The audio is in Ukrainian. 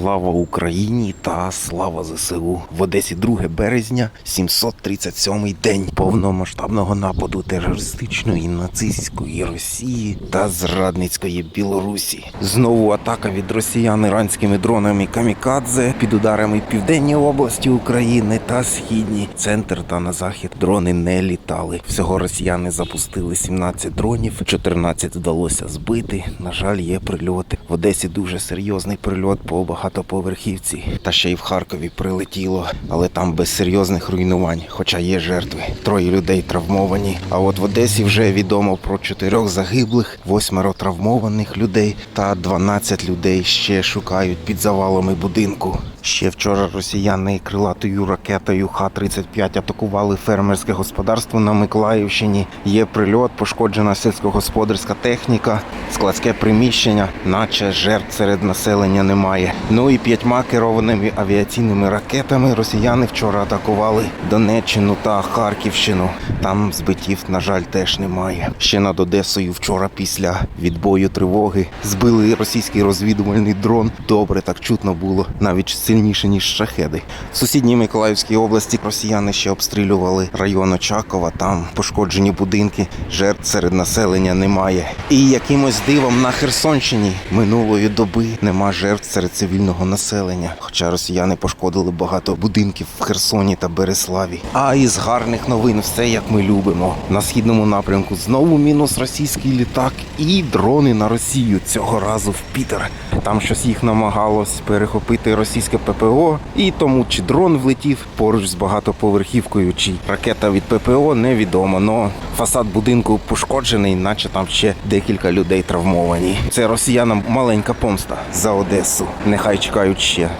Слава Україні та слава ЗСУ. В Одесі 2 березня, 737 день повномасштабного нападу терористичної нацистської Росії та зрадницької Білорусі. Знову атака від росіян іранськими дронами камікадзе під ударами південній області України та східні. Центр та на захід дрони не літали. Всього росіяни запустили 17 дронів, 14 вдалося збити. На жаль, є прильоти. В Одесі дуже серйозний прильот по багатоповерхівці. Та ще й в Харкові прилетіло, але там без серйозних руйнувань, хоча є жертви. Троє людей травмовані. А от в Одесі вже відомо про чотирьох загиблих, восьмеро травмованих людей та 12 людей ще шукають під завалами будинку. Ще вчора росіяни крилатою ракетою Х-35 атакували фермерське господарство на Миколаївщині. Є прильот, пошкоджена сільськогосподарська техніка, складське приміщення, наче жертв серед населення немає. Ну і п'ятьма керованими авіаційними ракетами росіяни вчора атакували Донеччину та Харківщину. Там збиттів, на жаль, теж немає. Ще над Одесою вчора після відбою тривоги збили російський розвідувальний дрон. Добре так чутно було, навіть сильніше ніж шахеди. В сусідній Миколаївській області росіяни ще обстрілювали район Очакова. Там пошкоджені будинки, жертв серед населення немає. І якимось дивом на Херсонщині минулої доби нема жертв серед цивільного населення. Хоча росіяни пошкодили багато будинків в Херсоні та Береславі. А із гарних новин все як ми любимо. На східному напрямку знову мінус російський літак і дрони на Росію цього разу в Пітер. Там щось їх намагалось перехопити російське ППО, і тому чи дрон влетів поруч з багатоповерхівкою, чи ракета від ППО невідомо. Но фасад будинку пошкоджений, наче там ще декілька людей травмовані. Це росіянам маленька помста за Одесу. Нехай чекають ще.